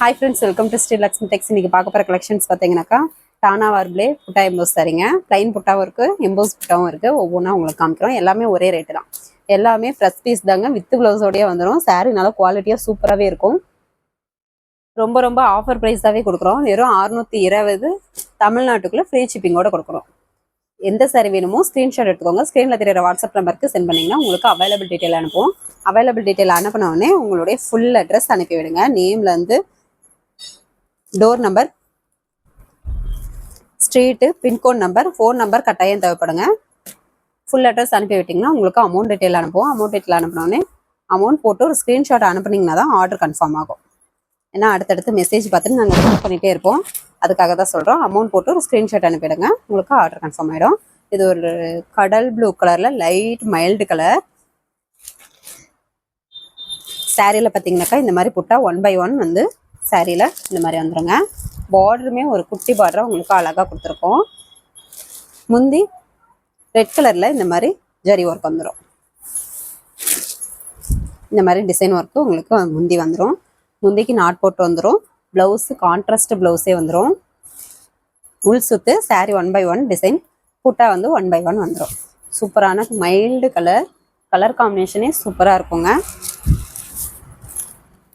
Hi friends welcome to Sri Lakshmi Tex இன்னைக்கு பார்க்க போகிற கலெக்ஷன்ஸ் பார்த்தீங்கன்னாக்கா டானா வார்பிளே புட்டா எம்போஸ் தரீங்க. ப்ளைன் புட்டாவும் இருக்குது எம்போஸ் புட்டாவும் இருக்குது ஒவ்வொன்றா உங்களுக்கு காமிக்கிறோம். எல்லாமே ஒரே ரேட்டு தான். எல்லாமே ஃப்ரெஷ் பீஸ் தாங்க. வித்து ப்ளவுஸோடய வந்துடும் சாரீ நல்லா குவாலிட்டியாக சூப்பராகவே இருக்கும். ரொம்ப ரொம்ப ஆஃபர் ப்ரைஸாகவே கொடுக்குறோம். வெறும் அறுநூற்றி இருபது தமிழ்நாட்டுக்குள்ளே ஃப்ரீ ஷிப்பிங்கோட கொடுக்குறோம். எந்த சாரி வேணுமோ ஸ்க்ரீன்ஷாட் எடுத்துக்கோங்க. ஸ்க்ரீனில் தெரியுற வாட்ஸ்அப் நம்பருக்கு சென்ட் பண்ணிங்கன்னா உங்களுக்கு அவைலபிள் டீட்டெயில் அனுப்புவோம். அவைலபிள் டீட்டெயில் அனுப்பினோடனே உங்களுடைய ஃபுல் அட்ரஸ் அனுப்பி விடுங்க. நேம்ல door number street pincode number phone number கட்டாயம் தேவைப்படுங்க. ஃபுல் அட்ரஸ் அனுப்பி விட்டிங்கன்னா உங்களுக்கு அமௌண்ட் டீட்டெயில் அனுப்புவோம். அமௌண்ட் டீட்டெயில் அனுப்பினோடனே அமௌண்ட் போட்டு ஒரு ஸ்க்ரீன்ஷாட் அனுப்புனீங்கன்னா தான் ஆர்டர் கன்ஃபார்ம் ஆகும். ஏன்னா அடுத்தடுத்து மெசேஜ் பார்த்துட்டு நாங்கள் செக் பண்ணிகிட்டே இருப்போம். அதுக்காக தான் சொல்கிறோம் அமௌண்ட் போட்டு ஒரு ஸ்க்ரீன்ஷாட் அனுப்பிடுங்க. உங்களுக்கு ஆர்டர் கன்ஃபார்ம் ஆகிடும் இது ஒரு கடல் ப்ளூ கலரில் லைட் மைல்டு கலர் சாரியில் பார்த்தீங்கன்னாக்கா இந்த மாதிரி புட்டா ஒன் பை ஒன் வந்து சாரியில் இந்த மாதிரி வந்துருங்க. பார்டருமே ஒரு குட்டி பார்டரை உங்களுக்கு அழகாக கொடுத்துருக்கோம். முந்தி ரெட் கலரில் இந்த மாதிரி ஜரி ஒர்க் வந்துடும் இந்த மாதிரி டிசைன் ஒர்க்கு உங்களுக்கு முந்தி வந்துடும் முந்திக்கு நாட் போட்டு வந்துடும் ப்ளவுஸு கான்ட்ராஸ்ட் ப்ளவுஸே வந்துடும் உள் சுத்து saree one by one design புட்டா வந்து ஒன் பை ஒன் வந்துடும் சூப்பரான மைல்டு கலர் கலர் காம்பினேஷனே சூப்பராக இருக்குங்க.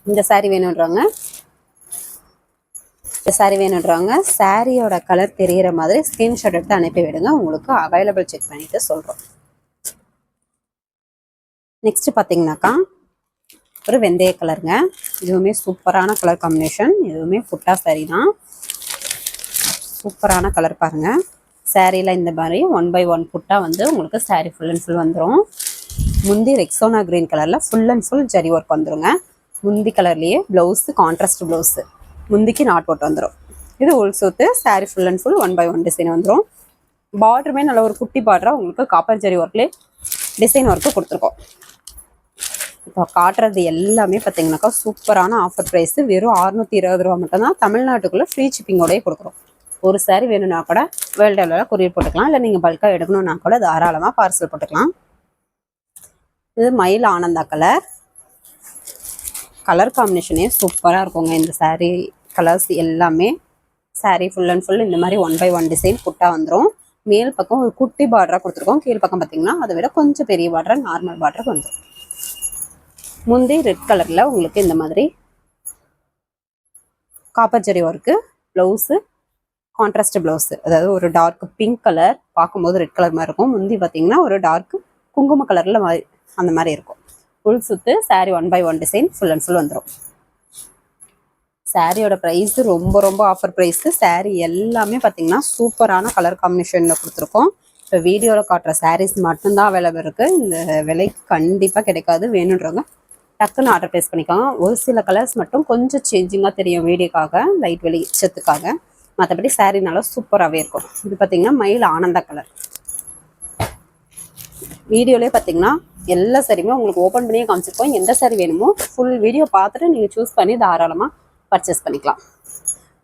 இந்த saree வேணுன்றவங்க இந்த வேணுன்றவங்க சாரியோட கலர் தெரிகிற மாதிரி ஸ்கிரீன்ஷாட் எடுத்து அனுப்பி விடுங்க. உங்களுக்கு அவைலபிள் செக் பண்ணிட்டு சொல்கிறோம் நெக்ஸ்ட் பார்த்தீங்கன்னாக்கா ஒரு வெந்தய கலருங்க இதுவுமே சூப்பரான கலர் காம்பினேஷன் இதுவுமே புட்டா saree தான். சூப்பரான கலர் பாருங்க. சாரியில் இந்த மாதிரி ஒன் பை ஒன் புட்டா வந்து உங்களுக்கு saree ஃபுல் அண்ட் ஃபுல் வந்துடும் முந்தி ரெக்ஸோனா கிரீன் கலரில் full and full zari work வந்துருங்க. முந்தி கலர்லேயே ப்ளவுஸு கான்ட்ராஸ்ட் ப்ளவுஸு முந்திக்கு நாட் போட்டு வந்துடும் இது உள் சூத்து saree full and full one by one design வந்துடும் பார்டருமே நல்ல ஒரு குட்டி பார்டராக உங்களுக்கு காப்பர் ஜரி ஒர்க்லேயே டிசைன் ஒர்க்கு கொடுத்துருக்கோம். இப்போ காட்டுறது எல்லாமே பார்த்தீங்கன்னாக்கா சூப்பரான ஆஃபர் ப்ரைஸ் வெறும் அறுநூத்தி இருபது ரூபா மட்டும்தான் தமிழ்நாட்டுக்குள்ளே ஃப்ரீ ஷிப்பிங்கோடய கொடுக்குறோம். ஒரு சாரி வேணும்னா கூட வேர்ல்டு லெவலில் கொரியர் போட்டுக்கலாம். இல்லை நீங்கள் பல்காக எடுக்கணும்னா கூட தாராளமாக பார்சல் போட்டுக்கலாம். இது மயில் ஆனந்தா கலர் கலர் காம்பினேஷனே சூப்பராக இருக்குங்க. இந்த சாரீ கலர்ஸ் எல்லாமே. சாரீ ஃபுல் அண்ட் ஃபுல் இந்த மாதிரி ஒன் பை ஒன் டிசைன் குட்டாக வந்துடும் மேல் பக்கம் ஒரு குட்டி பார்டராக கொடுத்துருக்கோம். கீழ் பக்கம் பார்த்தீங்கன்னா அதை விட கொஞ்சம் பெரிய பார்டராக நார்மல் பார்டருக்கு வந்துடும் முந்தி ரெட் கலரில் உங்களுக்கு இந்த மாதிரி copper zari work blouse contrast blouse அதாவது ஒரு டார்க் பிங்க் கலர் பார்க்கும்போது ரெட் கலர் மாதிரி இருக்கும். முந்தி பார்த்தீங்கன்னா ஒரு டார்க் குங்கும கலரில் மாதிரி அந்த மாதிரி இருக்கும். ஃபுல் சுத்து saree one by one design full and full வந்துடும் சாரியோட ப்ரைஸ் ரொம்ப ரொம்ப ஆஃபர் ப்ரைஸு saree எல்லாமே பார்த்தீங்கன்னா சூப்பரான கலர் காம்பினேஷனில் கொடுத்துருக்கோம். இப்போ வீடியோவில் காட்டுற சாரீஸ் மட்டும்தான் அவைலபிள் இருக்குது இந்த விலைக்கு கண்டிப்பாக கிடைக்காது. வேணுன்றவங்க டக்குன்னு ஆர்டர் ப்ளேஸ் பண்ணிக்கோங்க ஒரு சில கலர்ஸ் மட்டும் கொஞ்சம் சேஞ்சிங்காக தெரியும் வீடியோக்காக லைட் வெளிச்சத்துக்காக மற்றபடி saree நல்லா சூப்பராகவே இருக்கும். இது பார்த்தீங்கன்னா மயில் ஆனந்த கலர் வீடியோலேயே பார்த்தீங்கன்னா எல்லா சாரியுமே உங்களுக்கு ஓப்பன் பண்ணியே காமிச்சிருக்கோம். எந்த saree வேணுமோ ஃபுல் வீடியோ பார்த்துட்டு நீங்கள் சூஸ் பண்ணி தாராளமாக பர்ச்சேஸ் பண்ணிக்கலாம்.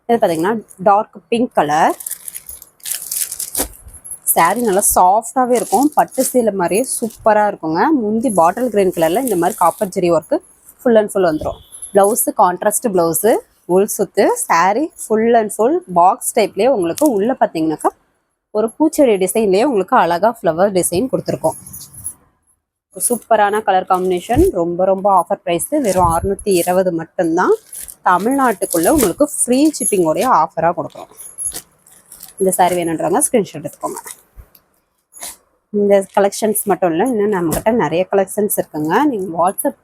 இது பார்த்தீங்கன்னா டார்க் பிங்க் கலர் saree நல்லா சாஃப்டாகவே இருக்கும். பட்டு சீலை மாதிரியே சூப்பராக இருக்குங்க. முந்தி பாட்டில் கிரீன் கலரில் இந்த மாதிரி copper zari work full and full வந்துடும் ப்ளவுஸு கான்ட்ராஸ்ட் ப்ளவுஸு உள் சுத்து saree full and full box டைப்லேயே உங்களுக்கு உள்ளே பார்த்தீங்கன்னாக்கா ஒரு பூச்செடி டிசைன்லேயே உங்களுக்கு அழகாக ஃப்ளவர் டிசைன் கொடுத்துருக்கோம். சூப்பரான கலர் காம்பினேஷன் ரொம்ப ரொம்ப ஆஃபர் ப்ரைஸு வெறும் அறுநூத்தி இருபது மட்டும்தான். தமிழ்நாட்டுக்குள்ளே உங்களுக்கு ஃப்ரீ ஷிப்பிங்கோடைய ஆஃபராக கொடுக்குறோம். இந்த சாரி வேணுன்றவங்க ஸ்க்ரீன்ஷாட் எடுத்துக்கோங்க. இந்த கலெக்ஷன்ஸ் மட்டும் இல்லை இன்னும் நம்மக்கிட்ட நிறைய கலெக்ஷன்ஸ் இருக்குங்க. நீங்கள் வாட்ஸ்அப்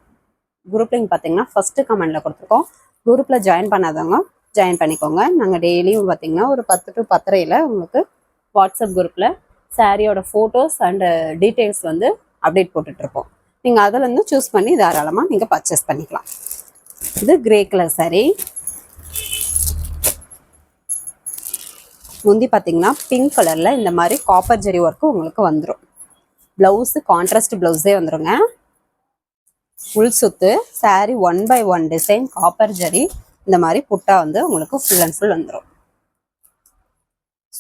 குரூப் லிங்க் பார்த்தீங்கன்னா ஃபஸ்ட்டு கமெண்டில் கொடுத்துருக்கோம். குரூப்பில் ஜாயின் பண்ணாதவங்க ஜாயின் பண்ணிக்கோங்க. நாங்கள் டெய்லியும் பார்த்தீங்கன்னா ஒரு பத்து டு பத்தரையில் உங்களுக்கு வாட்ஸ்அப் குரூப்பில் சாரியோட ஃபோட்டோஸ் அண்டு டீட்டெயில்ஸ் வந்து அப்டேட் போட்டுட்ருப்போம். நீங்கள் அதிலேருந்து சூஸ் பண்ணி தாராளமாக நீங்கள் பர்ச்சேஸ் பண்ணிக்கலாம். இது கிரே கலர் சரி முந்தி பார்த்தீங்கன்னா பிங்க் கலரில் இந்த மாதிரி காப்பர் ஜெரி ஒர்க்கு உங்களுக்கு வந்துடும் ப்ளவுஸு கான்ட்ராஸ்ட் ப்ளவுஸே வந்துடுங்க உள் சுத்து saree one by one design copper zari இந்த மாதிரி புட்டா வந்து உங்களுக்கு ஃபுல் அண்ட் ஃபுல் வந்துடும்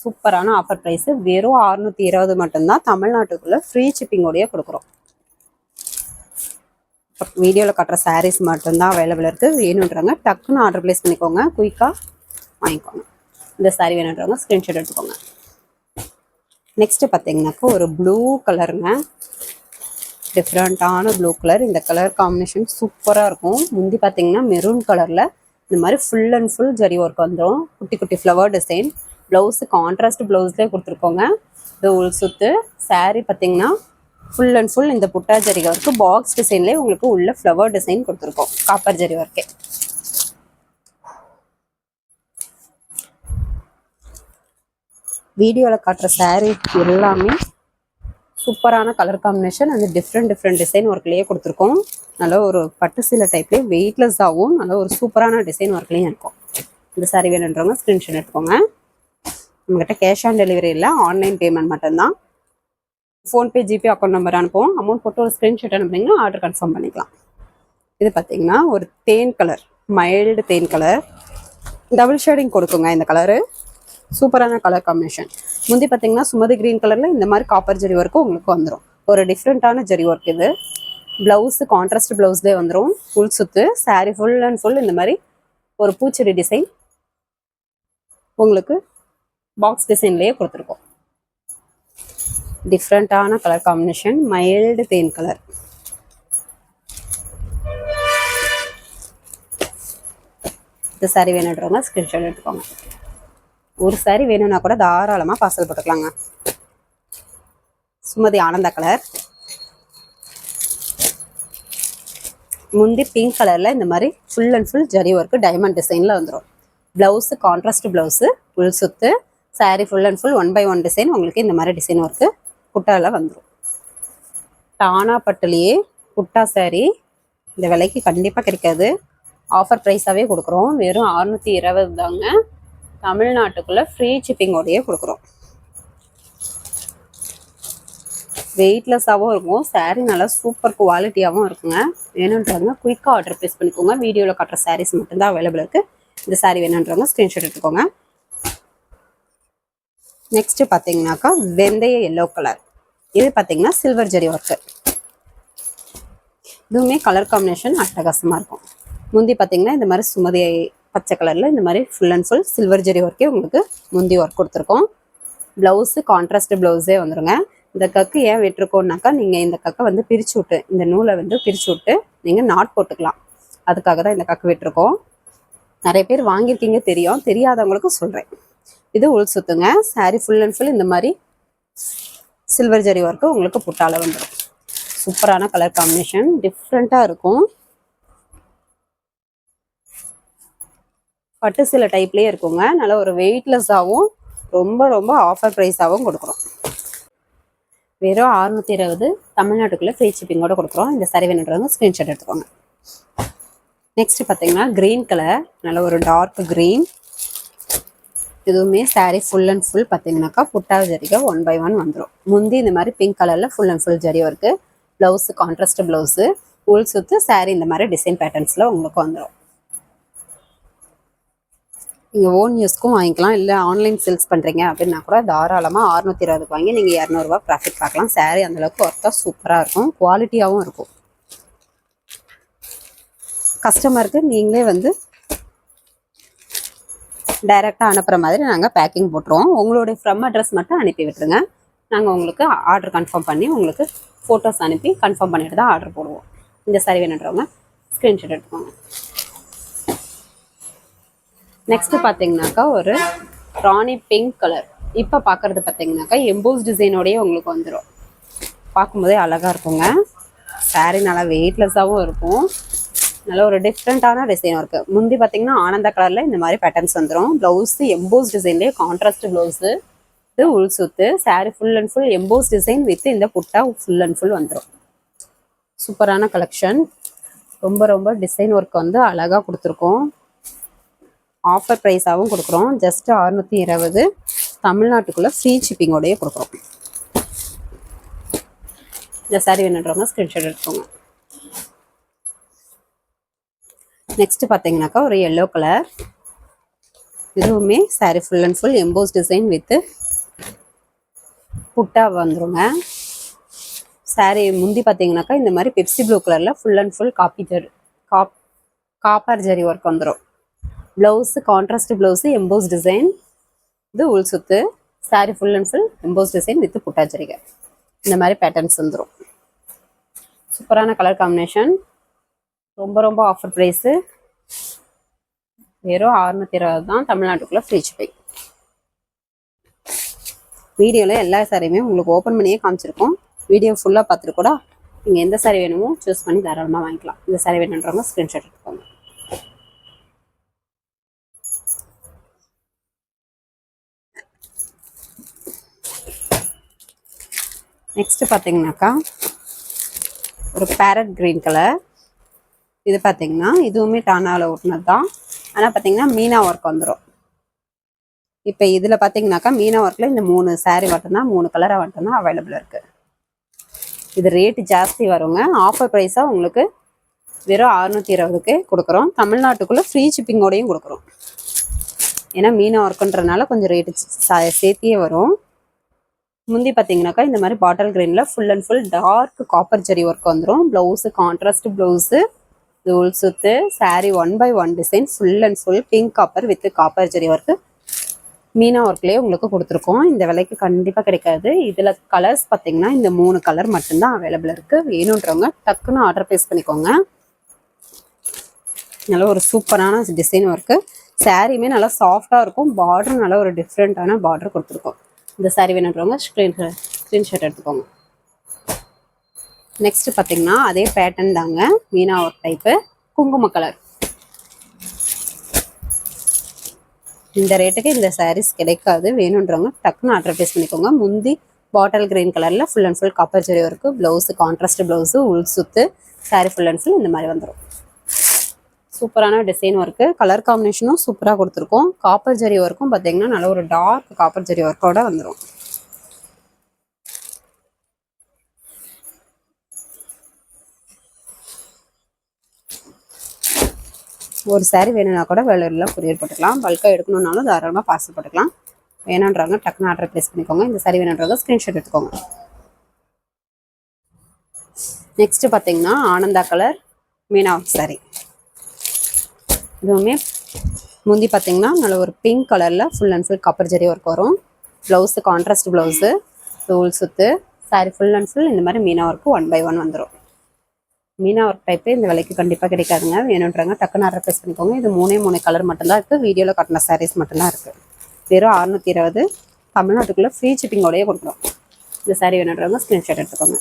சூப்பரான ஆஃபர் ப்ரைஸ் வெறும் அறுநூற்றி இருபது மட்டும்தான் தமிழ்நாட்டுக்குள்ளே ஃப்ரீ ஷிப்பிங்கோடய கொடுக்குறோம். வீடியோவில் கட்டுற சாரீஸ் மட்டும்தான் அவைலபிள் இருக்குது வேணுன்றவங்க டக்குன்னு ஆர்டர் ப்ளேஸ் பண்ணிக்கோங்க. குயிக்காக வாங்கிக்கோங்க. இந்த saree வேணுன்றவங்க ஸ்க்ரீன்ஷாட் எடுத்துக்கோங்க. நெக்ஸ்ட்டு பார்த்தீங்கன்னாக்கா ஒரு ப்ளூ கலருங்க டிஃப்ரெண்ட்டான ப்ளூ கலர் இந்த கலர் காம்பினேஷன் சூப்பராக இருக்கும். முந்தி பார்த்தீங்கன்னா மெரூன் கலரில் இந்த மாதிரி full and full zari work வந்துடும் குட்டி குட்டி ஃப்ளவர் டிசைன் ப்ளவுஸு கான்ட்ராஸ்ட் ப்ளவுஸ்லேயே கொடுத்துருக்கோங்க. இது உள் சுத்து saree பார்த்தீங்கன்னா ஃபுல் அண்ட் ஃபுல் இந்த புட்டா ஜரி ஒர்க்கு பாக்ஸ் டிசைன்லேயே உங்களுக்கு உள்ள ஃப்ளவர் டிசைன் கொடுத்துருக்கோம். காப்பர் ஜரி ஒர்க்கே வீடியோவில் காட்டுற saree எல்லாமே சூப்பரான கலர் காம்பினேஷன் அந்த டிஃப்ரெண்ட் டிஃப்ரெண்ட் டிசைன் ஒர்க்லேயே கொடுத்துருக்கோம். நல்ல ஒரு பட்டு சீலை டைப்லேயே வெயிட்லெஸ்ஸாகவும் நல்ல ஒரு சூப்பரான டிசைன் ஒர்க்லேயும் இருக்கும். இந்த சாரீ வேணுன்றவங்க ஸ்க்ரீன்ஷாட் எடுத்துக்கோங்க. நம்மகிட்ட கேஷ் ஆன் டெலிவரி இல்லை ஆன்லைன் பேமெண்ட் மட்டும்தான். ஃபோன்பே ஜிபே அக்கௌண்ட் நம்பர் அனுப்புவோம். அமௌண்ட் போட்டு ஒரு ஸ்க்ரீன்ஷாட் அனுப்புனீங்கன்னா ஆர்டர் கன்ஃபார்ம் பண்ணிக்கலாம். இது பார்த்தீங்கன்னா ஒரு தேன் கலர் மைல்டு தேன் கலர் டபுள் ஷேடிங் கொடுக்குங்க இந்த கலரு சூப்பரான கலர் காம்பினேஷன் முந்தி பார்த்தீங்கன்னா சுமதி கிரீன் கலரில் இந்த மாதிரி காப்பர் ஜெரி ஒர்க்கு உங்களுக்கு வந்துடும் ஒரு டிஃப்ரெண்ட்டான ஜெரி ஒர்க் இது. ப்ளவுஸு கான்ட்ராஸ்ட் ப்ளவுஸ்லேயே வந்துடும் ஃபுல் சுத்து சாரீ ஃபுல் அண்ட் ஃபுல் இந்த மாதிரி ஒரு பூச்செடி டிசைன் உங்களுக்கு பாக்ஸ் டிசைன்லேயே கொடுத்துருக்கோம். டிஃப்ரெண்ட்டான கலர் காம்பினேஷன் மைல்டு தேன் கலர் இந்த சாரி வேணுன்றவங்க ஸ்கிரீன்ஷாட் எடுத்துக்கோங்க. ஒரு சாரி வேணும்னா கூட தாராளமாக பார்சல் போட்டுக்கலாங்க. சுமதி ஆனந்தா கலர் முந்தி பிங்க் கலரில் இந்த மாதிரி full and full zari work diamond டிசைனில் வந்துடும் ப்ளவுஸு கான்ட்ராஸ்ட் ப்ளவுஸு உள் சுத்து saree full and full one by one design உங்களுக்கு இந்த மாதிரி டிசைன் ஒர்க்கு குட்டாவில் வந்துடும் டானா பட்டுலேயே குட்டா saree இந்த விலைக்கு கண்டிப்பாக கிடைக்காது. ஆஃபர் ப்ரைஸாகவே கொடுக்குறோம். வெறும் அறுநூற்றி இருபது தாங்க. தமிழ்நாட்டுக்குள்ளே ஃப்ரீ ஷிப்பிங்கோடையே கொடுக்குறோம். வெயிட்லெஸ்ஸாகவும் இருக்கும். saree நல்லா சூப்பர் குவாலிட்டியாகவும் இருக்குங்க. வேணுன்றவங்க குயிக்காக ஆர்டர் ப்ளேஸ் பண்ணிக்கோங்க. வீடியோவில் காட்டுற சாரீஸ் மட்டும்தான் அவைலபிள் இருக்குது இந்த சாரீ வேணுன்றவங்க ஸ்க்ரீன்ஷாட் எடுத்துக்கோங்க. நெக்ஸ்ட் பார்த்தீங்கன்னாக்கா வெந்தய எல்லோ கலர் இது பார்த்தீங்கன்னா சில்வர் ஜெரி ஒர்க்கு இதுவுமே கலர் காம்பினேஷன் அட்டகாசமாக இருக்கும். முந்தி பார்த்தீங்கன்னா இந்த மாதிரி சுமதி பச்சை கலரில் இந்த மாதிரி full and full silver zari ஒர்க்கே உங்களுக்கு முந்தி ஒர்க் கொடுத்துருக்கோம். ப்ளவுஸு கான்ட்ராஸ்ட் ப்ளவுஸே வந்துடுங்க இந்த கக்கு ஏன் விட்டுருக்கோம்னாக்கா நீங்கள் இந்த கக்கை வந்து பிரித்து விட்டு இந்த நூலை வந்து பிரித்து விட்டு நீங்கள் நாட் போட்டுக்கலாம். அதுக்காக தான் இந்த கக்கு விட்டுருக்கோம். நிறைய பேர் வாங்கியிருக்கீங்க தெரியும். தெரியாதவங்களுக்கு சொல்கிறேன் இது உள் சுத்துங்க. saree ஃபுல் அண்ட் ஃபுல் இந்த மாதிரி சில்வர் ஜரி ஒர்க்கு உங்களுக்கு புட்டால வந்துடும் சூப்பரான கலர் காம்பினேஷன் டிஃப்ரெண்ட்டாக இருக்கும். பட்டு சில டைப்லேயே இருக்குங்க. நல்ல ஒரு வெயிட்லெஸ்ஸாகவும் ரொம்ப ரொம்ப ஆஃபர் ப்ரைஸாகவும் கொடுக்குறோம். வெறும் அறுநூத்தி இருபது தமிழ்நாட்டுக்குள்ளே ஃப்ரீ ஷிப்பிங்கோட கொடுக்குறோம். இந்த சரி வேணுன்றவங்க ஸ்க்ரீன்ஷாட் எடுத்துக்கோங்க. நெக்ஸ்ட் பார்த்தீங்கன்னா க்ரீன் கலர் நல்ல ஒரு டார்க் க்ரீன் இதுவுமே சாரீ ஃபுல் அண்ட் ஃபுல் பார்த்தீங்கன்னாக்கா புட்டா ஜரிகை ஒன் பை ஒன் வந்துடும் முந்தி இந்த மாதிரி பிங்க் கலரில் full and full zari work blouse contrast blouse உள் சுற்று சாரீ இந்த மாதிரி டிசைன் பேட்டர்ன்ஸில் உங்களுக்கு வந்துடும் நீங்கள் ஓன் யூஸ்க்கும் வாங்கிக்கலாம். இல்லை ஆன்லைன் சேல்ஸ் பண்ணுறீங்க அப்படின்னா கூட தாராளமாக அறுநூத்தி இருபதுக்கு வாங்கி நீங்கள் இரநூறுவா ப்ராஃபிட் பார்க்கலாம். சாரீ அந்தளவுக்கு ஒர்த்தாக சூப்பராக இருக்கும். குவாலிட்டியாகவும் இருக்கும். கஸ்டமருக்கு நீங்களே வந்து டைரெக்டாக அனுப்புகிற மாதிரி நாங்கள் பேக்கிங் போட்டுருவோம். உங்களுடைய ஃப்ரம் அட்ரஸ் மட்டும் அனுப்பி விட்டுருங்க. நாங்கள் உங்களுக்கு ஆர்டர் கன்ஃபார்ம் பண்ணி உங்களுக்கு ஃபோட்டோஸ் அனுப்பி கன்ஃபார்ம் பண்ணிட்டு தான் ஆர்டர் போடுவோம். இந்த சரி வேணுன்றவங்க ஸ்க்ரீன்ஷாட் எடுத்துக்கோங்க. நெக்ஸ்ட்டு பார்த்தீங்கன்னாக்கா ஒரு ராணி பிங்க் கலர் இப்போ பார்க்குறது பார்த்தீங்கன்னாக்கா எம்போஸ் டிசைனோடயே உங்களுக்கு வந்துடும் பார்க்கும்போதே அழகாக இருக்குங்க. சாரீ நல்லா வெயிட்லெஸ்ஸாகவும் இருக்கும். நல்ல ஒரு டிஃப்ரெண்ட்டான டிசைன் இருக்குது முந்தி பார்த்தீங்கன்னா ஆனந்த கலரில் இந்த மாதிரி பேட்டர்ன்ஸ் வந்துடும் ப்ளவுஸு எம்போஸ் டிசைன்லேயே கான்ட்ராஸ்ட் ப்ளவுஸு இது உள் சுத்து sari full and full emboss design with இந்த புட்டா ஃபுல் அண்ட் ஃபுல் வந்துடும் சூப்பரான கலெக்ஷன் ரொம்ப ரொம்ப டிசைன் ஒர்க் வந்து அழகாக கொடுத்துருக்கோம். ஆஃபர் ப்ரைஸாகவும் கொடுக்குறோம். ஜஸ்ட் அறுநூற்றி இருபது. தமிழ்நாட்டுக்குள்ளே ஃப்ரீ ஷிப்பிங்கோடையே கொடுக்குறோம். இந்த saree வேணுன்றவங்க ஸ்க்ரீன்ஷாட் எடுத்துக்கோங்க. நெக்ஸ்ட் பார்த்தீங்கன்னாக்கா ஒரு எல்லோ கலர் இதுவுமே saree full and full emboss design with புட்டா வந்துருங்க. Saree முந்தி பார்த்தீங்கன்னாக்கா இந்த மாதிரி பெப்சி ப்ளூ கலரில் full and full copy zari Cobb copper zari work வந்துடும் blouse contrast blouse emboss design இது உள் சுத்து saree full and full emboss design with புட்டா ஜரிகை இந்த மாதிரி பேட்டர்ன்ஸ் வந்துடும் சூப்பரான கலர் காம்பினேஷன் ரொம்ப ரொம்ப ஆஃபர் ப்ரைஸு வெறும் அறுநூத்தி இருபது தான் தமிழ்நாட்டுக்குள்ளே ஃப்ரீ ஷிப்பிங் வீடியோவில் எல்லா சாரியுமே உங்களுக்கு ஓப்பன் பண்ணியே காமிச்சிருக்கோம். வீடியோ ஃபுல்லாக பார்த்துட்டு கூட நீங்கள் எந்த சாரி வேணுமோ சூஸ் பண்ணி தாராளமாக வாங்கிக்கலாம். இந்த சாரி வேணுன்றவங்க ஸ்க்ரீன்ஷாட் எடுத்துக்கோங்க. நெக்ஸ்ட்டு பார்த்தீங்கன்னாக்கா ஒரு பேரட் கிரீன் கலர் இது பார்த்தீங்கன்னா இதுவுமே டானாவில் ஓட்டினது தான் ஆனால் பார்த்தீங்கன்னா மீனா ஒர்க் வந்துடும் இப்போ இதில் பார்த்தீங்கன்னாக்கா மீனா ஒர்க்கில் இந்த மூணு சாரீ மட்டும்தான் மூணு கலராக மட்டும்தான் அவைலபிள் இருக்குது இது ரேட்டு ஜாஸ்தி வருங்க. ஆஃபர் ப்ரைஸாக உங்களுக்கு வெறும் அறுநூத்தி இருபதுக்கு கொடுக்குறோம். தமிழ்நாட்டுக்குள்ளே ஃப்ரீ ஷிப்பிங்கோடையும் கொடுக்குறோம். ஏன்னா மீனா ஒர்க்குன்றனால கொஞ்சம் ரேட்டு சேர்த்தியே வரும். முந்தி பார்த்தீங்கன்னாக்கா இந்த மாதிரி bottle கிரீனில் full and full dark copper zari work வந்துடும் ப்ளவுஸு கான்ட்ராஸ்ட் ப்ளவுஸு உள் சுத்து saree one by one design full and full pink copper with copper zari work meena ஒர்க்லேயே உங்களுக்கு கொடுத்துருக்கோம். இந்த விலைக்கு கண்டிப்பாக கிடைக்காது. இதில் கலர்ஸ் பார்த்தீங்கன்னா இந்த மூணு கலர் மட்டும்தான் அவைலபிள் இருக்குது வேணுன்றவங்க டக்குன்னு ஆர்டர் ப்ளேஸ் பண்ணிக்கோங்க. நல்ல ஒரு சூப்பரான டிசைன் ஒர்க்கு சாரியுமே நல்லா சாஃப்டாக இருக்கும். பார்டர் நல்லா ஒரு டிஃப்ரெண்ட்டான பார்டர் கொடுத்துருக்கோம். இந்த சாரி வேணுன்றவங்க ஸ்க்ரீன் ஸ்க்ரீன்ஷாட் எடுத்துக்கோங்க. நெக்ஸ்ட் பார்த்தீங்கன்னா அதே பேட்டர்ன் தாங்க. மீனா ஒர்க் டைப்பு குங்கும கலர் இந்த ரேட்டுக்கு இந்த சாரீஸ் கிடைக்காது. வேணுன்றவங்க டக்குன்னு ஆர்டர் ப்ளேஸ் பண்ணிக்கோங்க. முந்தி பாட்டில் கிரீன் கலரில் full and full copper zari work blouse contrast blouse உள் சுத்து சாரீ ஃபுல் அண்ட் ஃபுல் இந்த மாதிரி வந்துடும் சூப்பரான டிசைன் ஒர்க்கு கலர் காம்பினேஷனும் சூப்பராக கொடுத்துருக்கோம். காப்பர் ஜெரி ஒர்க்கும் பார்த்தீங்கன்னா நல்ல ஒரு டார்க் காப்பர் ஜெரி ஒர்க்கோட வந்துடும் ஒரு saree வேணும்னா கூட வேலூரில் கொரியர் போட்டுக்கலாம். பல்காக எடுக்கணும்னாலும் தாராளமாக பார்சல் போட்டுக்கலாம். வேணுன்றவங்க டக்குன்னு ஆர்டர் ப்ளேஸ் பண்ணிக்கோங்க. இந்த saree வேணுன்றவங்க ஸ்க்ரீன்ஷாட் எடுத்துக்கோங்க. நெக்ஸ்ட்டு பார்த்தீங்கன்னா ஆனந்தா கலர் மீனா saree. இதுவுமே முந்தி பார்த்தீங்கன்னா நல்ல ஒரு பிங்க் கலரில் full and full copper zari work வரும். ப்ளவுஸு கான்ட்ராஸ்ட் ப்ளவுஸு தோல் சுத்து சாரீ ஃபுல் அண்ட் ஃபுல் இந்த மாதிரி meena work one by one வந்துடும் மீனா ஒர்க் டைப்பு இந்த விலைக்கு கண்டிப்பாக கிடைக்காதுங்க. வேணுன்றவங்க டக்குன்னு ஆர்டர் ப்ளேஸ் பண்ணிக்கோங்க. இது மூணே மூணு கலர் மட்டும்தான் இருக்குது வீடியோவில் காட்டின சாரீஸ் மட்டும்தான் இருக்குது வெறும் அறுநூத்தி இருபது. தமிழ்நாட்டுக்குள்ளே ஃப்ரீ ஷிப்பிங்கோடையே கொடுக்குறோம். இந்த சாரீ வேணுன்றவங்க ஸ்க்ரீன்ஷாட் எடுத்துக்கோங்க.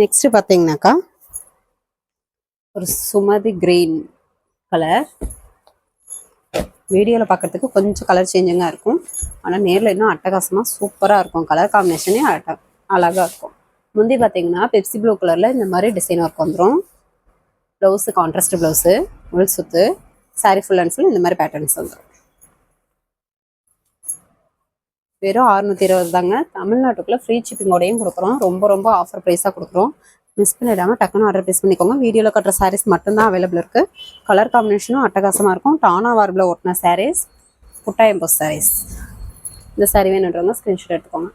நெக்ஸ்ட் பார்த்தீங்கன்னாக்கா ஒரு சுமதி கிரீன் கலர் வீடியோவில் பார்க்கறதுக்கு கொஞ்சம் கலர் சேஞ்சிங்காக இருக்கும். ஆனால் நேரில் இன்னும் அட்டகாசமாக சூப்பராக இருக்கும். கலர் காம்பினேஷனே அட்ட அழகாக இருக்கும். முந்தி பார்த்தீங்கன்னா பெப்சி ப்ளூ கலரில் இந்த மாதிரி டிசைன் ஒர்க் வந்துடும் ப்ளவுஸு கான்ட்ராஸ்ட் ப்ளவுஸு உள் சுத்து saree ஃபுல் அண்ட் ஃபுல் இந்த மாதிரி பேட்டர்ன்ஸ் வந்துடும் வெறும் அறுநூத்தி இருபது தாங்க. தமிழ்நாட்டுக்குள்ளே ஃப்ரீ ஷிப்பிங்கோடையும் கொடுக்குறோம். ரொம்ப ரொம்ப ஆஃபர் ப்ரைஸாக கொடுக்குறோம். மிஸ் பண்ணிடாமல் டக்குன்னு ஆர்டர் ப்ளேஸ் பண்ணிக்கோங்க. வீடியோவில் கட்டுற சாரீஸ் மட்டும்தான் அவைலபிள் இருக்குது கலர் காம்பினேஷனும் அட்டகாசமாக இருக்கும். டானா வார்பில் ஒட்டின சாரீஸ் புட்டா சாரீஸ் இந்த சாரீ வேணுன்றவங்க ஸ்க்ரீன்ஷாட் எடுத்துக்கோங்க.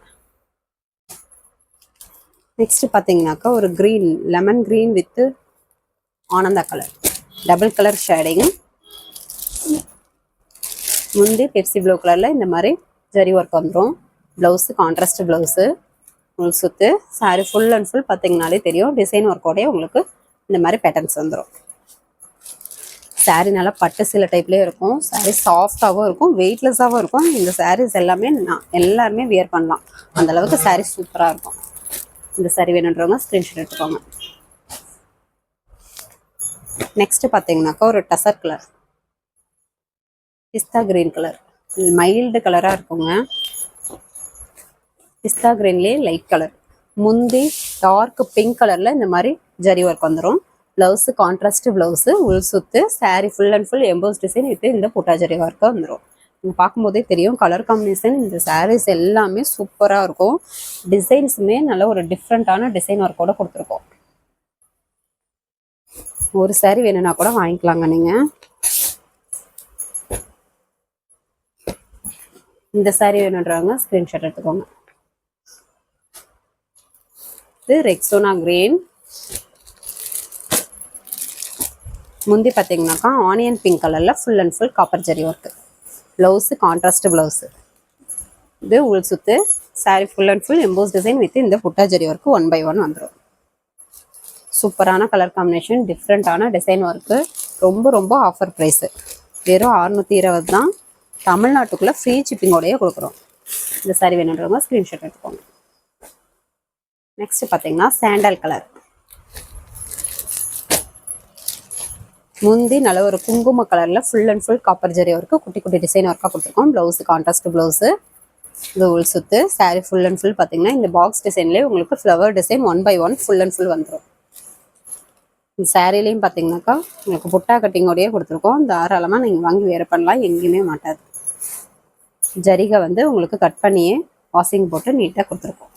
நெக்ஸ்ட் பார்த்தீங்கன்னாக்கா ஒரு green lemon green with Ananda colour double colour shading முந்தி பெப்சி ப்ளூ கலரில் இந்த மாதிரி ஜரி ஒர்க் வந்துடும் ப்ளவுஸு கான்ட்ராஸ்ட் ப்ளவுஸு உள் சுற்று சாரி ஃபுல் அண்ட் ஃபுல் பார்த்தீங்கனாலே தெரியும். டிசைன் ஒர்க்கோடய உங்களுக்கு இந்த மாதிரி பேட்டர்ன்ஸ் வந்துடும் saree நல்லா பட்டு சில டைப்லேயே இருக்கும். Saree சாஃப்டாகவும் இருக்கும் வெயிட்லெஸ்ஸாகவும் இருக்கும். இந்த சாரீஸ் எல்லாமே நான் எல்லாருமே வியர் பண்ணலாம். அந்த அளவுக்கு சூப்பராக இருக்கும். இந்த சரி வேணுன்றவங்க ஸ்க்ரீன்ஷாட் எடுத்துக்கோங்க. நெக்ஸ்ட் பார்த்தீங்கன்னாக்கா ஒரு tussar colour pista green colour mild கலராக இருக்குங்க. பிஸ்தா கிரீன்லேயே லைட் கலர் முந்தி டார்க் பிங்க் கலரில் இந்த மாதிரி ஜரி ஒர்க் வந்துடும் ப்ளவுஸு கான்ட்ராஸ்ட் ப்ளவுஸு உள் சுத்து sari full and full emboss design with இந்த புட்டா ஜரி ஒர்க்காக வந்துடும் பார்க்கும்போதே தெரியும். கலர் காம்பினேஷன் இந்த சாரீஸ் எல்லாமே சூப்பராக இருக்கும். டிசைன்ஸுமே நல்ல ஒரு டிஃப்ரெண்ட்டான டிசைன் ஒர்க்கோட கொடுத்துருக்கோம். ஒரு சாரீ வேணும்னா கூட வாங்கிக்கலாங்க நீங்கள் இந்த சாரீ வேணுன்றவங்க ஸ்க்ரீன்ஷாட் எடுத்துக்கோங்க. இது ரெக்ஸோனா கிரீன் முந்தி பார்த்தீங்கன்னாக்கா ஆனியன் பிங்க் கலரில் full and full copper zari work blouse contrast blouse இது உள் சுத்து sari full and full emboss design with இந்த புட்டாஜரி ஒர்க்கு ஒன் பை ஒன் வந்துடும் சூப்பரான கலர் காம்பினேஷன் டிஃப்ரெண்ட்டான டிசைன் ஒர்க்கு ரொம்ப ரொம்ப ஆஃபர் ப்ரைஸு வெறும் அறுநூற்றி இருபது தான். தமிழ்நாட்டுக்குள்ளே ஃப்ரீ ஷிப்பிங்கோடயே கொடுக்குறோம். இந்த சாரி வேணுன்றவங்க ஸ்க்ரீன்ஷாட் எடுத்துக்கோங்க. நெக்ஸ்ட் பார்த்தீங்கன்னா சாண்டல் கலர் முந்தி நல்ல ஒரு குங்கும கலரில் full and full copper zari work குட்டி குட்டி டிசைன் ஒர்க்காக கொடுத்துருக்கோம். ப்ளவுஸு கான்ட்ராஸ்ட் ப்ளவுஸு இது உள் சுத்து saree ஃபுல் அண்ட் ஃபுல் பார்த்தீங்கன்னா இந்த பாக்ஸ் டிசைன்லேயே உங்களுக்கு flower design one by one full and full வந்துடும் இந்த சாரீலையும் பார்த்தீங்கன்னாக்கா உங்களுக்கு புட்டா கட்டிங்கோடயே கொடுத்துருக்கோம். தாராளமாக நீங்கள் வாங்கி வேறு பண்ணலாம் எங்கேயுமே மாட்டாது. ஜரிகை வந்து உங்களுக்கு கட் பண்ணியே வாஷிங் போட்டு நீட்டாக கொடுத்துருக்கோம்.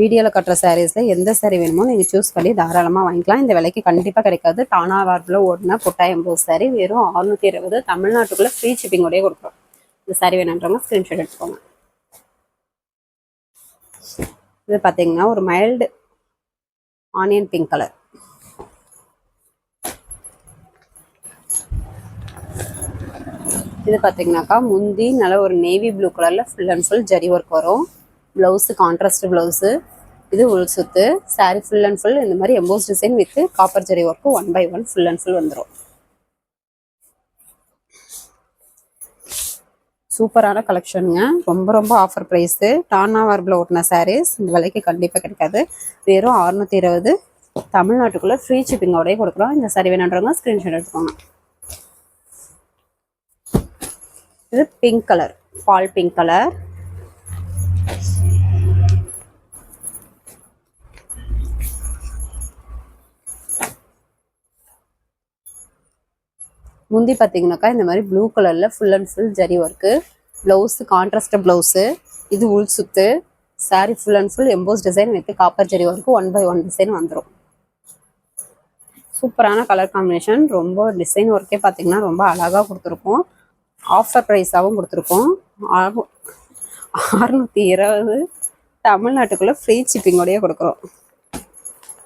வீடியோவில் கட்டுற சாரீஸில் எந்த சாரீ வேணுமோ நீங்கள் சூஸ் பண்ணி தாராளமாக வாங்கிக்கலாம். இந்த விலைக்கு கண்டிப்பாக கிடைக்காது. டானா வார்டில் ஓடின புட்டா சாரீ வெறும் அறுநூற்றி இருபது. தமிழ்நாட்டுக்குள்ளே ஃப்ரீ ஷிப்பிங்கோடயே கொடுக்குறோம் இந்த சாரீ வேணுன்றவங்க ஸ்க்ரீன்ஷாட் எடுத்துக்கோங்க. இது பார்த்தீங்கன்னா ஒரு மைல்டு ஆனியன் பிங்க் கலர் இது பார்த்தீங்கன்னாக்கா முந்தி நல்ல ஒரு நேவி ப்ளூ கலரில் full and full zari work வரும். ப்ளவுஸு கான்ட்ராஸ்ட் ப்ளவுஸு இது உள் சுத்து சாரீ ஃபுல் அண்ட் ஃபுல் இந்த மாதிரி emboss design with copper zari work one by one full and full வந்துடும் சூப்பரான கலெக்ஷனுங்க ரொம்ப ரொம்ப ஆஃபர் ப்ரைஸு டானா வார்பில் ஓட்டின சாரீஸ் இந்த விலைக்கு கண்டிப்பாக கிடைக்காது. வெறும் அறுநூத்தி இருபது. தமிழ்நாட்டுக்குள்ளே ஃப்ரீ ஷிப்பிங்கோடய கொடுக்குறோம். இந்த சாரி வேணுன்றவங்க ஸ்க்ரீன்ஷாட் எடுத்துக்கோங்க. இது பிங்க் கலர் பால் பிங்க் கலர் முந்தி பார்த்தீங்கன்னாக்கா இந்த மாதிரி ப்ளூ கலரில் full and full zari work blouse contrast blouse இது உள் சுத்து sari full and full emboss design with copper zari work one by one design வந்துடும் சூப்பரான கலர் காம்பினேஷன் ரொம்ப டிசைன் ஒர்க்கே பார்த்தீங்கன்னா ரொம்ப அழகாக கொடுத்துருக்கோம். ஆஃபர் ப்ரைஸாகவும் கொடுத்துருக்கோம். அறுநூற்றி இருபது தமிழ்நாட்டுக்குள்ளே ஃப்ரீ ஷிப்பிங்கோடயே கொடுக்குறோம்.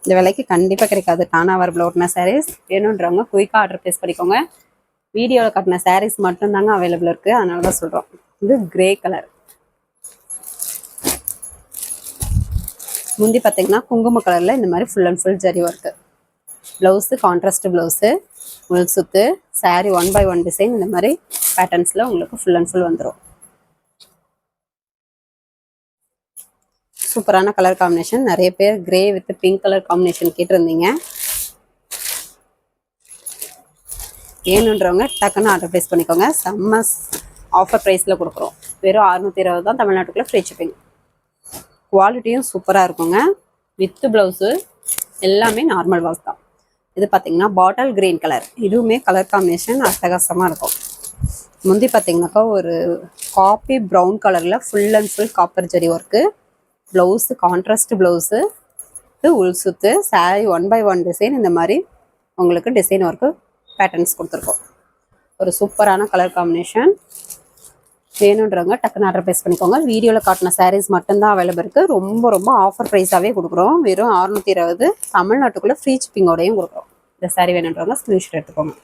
இந்த விலைக்கு கண்டிப்பாக கிடைக்காது. டானா வரப்பில் ஓட்டின சாரீஸ் வேணுன்றவங்க குயிக்காக ஆர்டர் ப்ளேஸ் பண்ணிக்கோங்க. வீடியோவில் காட்டின சாரீஸ் மட்டும்தாங்க அவைலபிள் இருக்குது அதனால தான் சொல்கிறோம் இது கிரே கலர் முந்தி பார்த்தீங்கன்னா குங்கும கலரில் இந்த மாதிரி full and full zari work blouse contrast blouse உள் சுத்து sari one by one design இந்த மாதிரி பேட்டர்ன்ஸில் உங்களுக்கு ஃபுல் அண்ட் ஃபுல் வந்துடும் சூப்பரான கலர் காம்பினேஷன் நிறைய பேர் grey with pink colour combination கேட்டிருந்தீங்க. வேணுன்றவங்க டக்குன்னு ஆர்டர் ப்ளேஸ் பண்ணிக்கோங்க. செம்ம ஆஃபர் ப்ரைஸில் கொடுக்குறோம். வெறும் அறுநூத்தி இருபது தான் தமிழ்நாட்டுக்குள்ளே ஃப்ரீ ஷிப்பிங் குவாலிட்டியும் சூப்பராக இருக்குங்க. வித்து ப்ளவுஸு எல்லாமே நார்மல் வாஷ் தான். இது பார்த்தீங்கன்னா பாட்டில் கிரீன் கலர் இதுவுமே கலர் காம்பினேஷன் அட்டகாசமாக இருக்கும். முந்தி பார்த்தீங்கன்னாக்கா ஒரு காப்பி ப்ரௌன் கலரில் full and full copper zari work blouse contrast blouse உள் சுத்து saree one by one design இந்த மாதிரி உங்களுக்கு டிசைன் ஒர்க்கு பேட்டர்ன்ஸ் கொடுத்துருக்கோம். ஒரு சூப்பரான கலர் காம்பினேஷன் வேணுன்றவங்க டக்குன்னு ஆர்டர் ப்ளேஸ் பண்ணிக்கோங்க. வீடியோவில் காட்டின சாரீஸ் மட்டும்தான் அவைலபிள் இருக்குது ரொம்ப ரொம்ப ஆஃபர் ப்ரைஸாகவே கொடுக்குறோம். வெறும் அறுநூத்தி இருபது. தமிழ்நாட்டுக்குள்ளே ஃப்ரீ ஷிப்பிங்கோடையும் கொடுக்குறோம். இந்த சாரீ வேணுன்றவங்க ஸ்க்ரீன்ஷாட் எடுத்துக்கோங்க.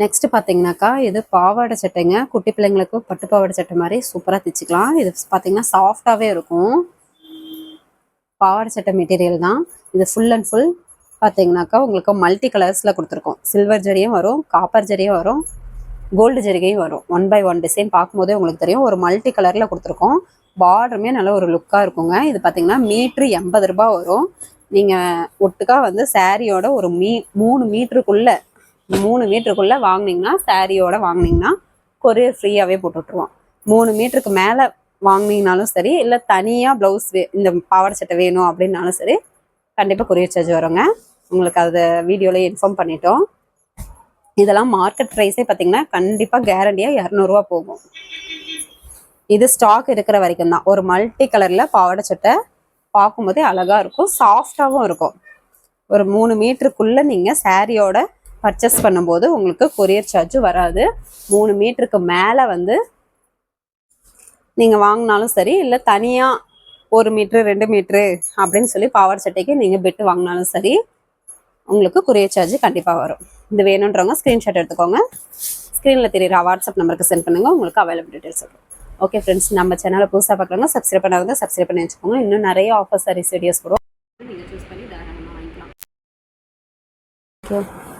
நெக்ஸ்ட் பார்த்தீங்கன்னாக்கா இது பாவாடை சட்டைங்க. குட்டி பிள்ளைங்களுக்கு பட்டு பாவாடை சட்டை மாதிரி சூப்பராக தைச்சிக்கலாம். இது பார்த்தீங்கன்னா சாஃப்டாகவே இருக்கும். பாவாடை சட்டை மெட்டீரியல் தான். இது ஃபுல் அண்ட் ஃபுல் பார்த்தீங்கன்னாக்கா உங்களுக்கு மல்டி கலர்ஸில் கொடுத்துருக்கோம். சில்வர் ஜரியும் வரும் காப்பர் ஜரியும் வரும் கோல்டு ஜரிகையும் வரும். ஒன் பை ஒன் டிசைன் பார்க்கும்போதே உங்களுக்கு தெரியும். ஒரு மல்டி கலரில் கொடுத்துருக்கோம். பார்டருமே நல்ல ஒரு லுக்காக இருக்குங்க. இது பார்த்தீங்கன்னா மீட்ரு எண்பது ரூபாய் வரும். நீங்கள் ஒட்டுக்கா வந்து சாரியோட ஒரு மீ மூணு மீட்டருக்குள்ளே மூணு மீட்டருக்குள்ளே வாங்கினீங்கன்னா சாரியோட வாங்கினீங்கன்னா கொரியர் ஃப்ரீயாகவே போட்டு விட்ருவோம் மூணு மீட்டருக்கு மேலே வாங்கினீங்கனாலும் சரி இல்லை தனியாக ப்ளவுஸ் வே இந்த பாவாடை சட்டை வேணும் அப்படின்னாலும் சரி கண்டிப்பாக கொரியர் சார்ஜ் வருங்க. உங்களுக்கு அதை வீடியோவில் இன்ஃபார்ம் பண்ணிட்டோம். இதெல்லாம் மார்க்கெட் ப்ரைஸே பார்த்தீங்கன்னா கண்டிப்பாக கேரண்டியாக இரநூறுவா போகும். இது ஸ்டாக் இருக்கிற வரைக்கும் தான். ஒரு மல்டி கலரில் பாவாடை சட்டை பார்க்கும்போதே அழகாக இருக்கும் சாஃப்டாகவும் இருக்கும். ஒரு மூணு மீட்டருக்குள்ளே நீங்கள் சாரியோட பர்ச்சேஸ் பண்ணும்போது உங்களுக்கு கொரியர் சார்ஜும் வராது. மூணு மீட்டருக்கு மேலே வந்து நீங்கள் வாங்கினாலும் சரி இல்லை தனியாக ஒரு மீட்ரு ரெண்டு மீட்ரு அப்படின்னு சொல்லி பாவாடை சட்டைக்கு நீங்கள் பெட்டு வாங்கினாலும் சரி உங்களுக்கு குறைய சார்ஜ் கண்டிப்பாக வரும். இது வேணுன்றவங்க ஸ்க்ரீன்ஷாட் எடுத்துக்கோங்க. ஸ்க்ரீனில் தெரியுற வாட்ஸ்அப் நம்பருக்கு சென்ட் பண்ணுங்கள் உங்களுக்கு அவைலபிள் டீட்டெயில்ஸ் வரும் ஓகே ஃப்ரெண்ட்ஸ் நம்ம சேனலை புதுசாக பார்க்குறவங்க சப்ஸ்கிரைப் பண்ணாத சப்ஸ்கிரைப் பண்ணி வச்சுக்கோங்க. இன்னும் நிறைய ஆஃபர் சாரீஸ் வீடியோஸ் வரும். நீங்கள் சூஸ் பண்ணி தாராளமாக வாங்கிக்கலாம். ஓகே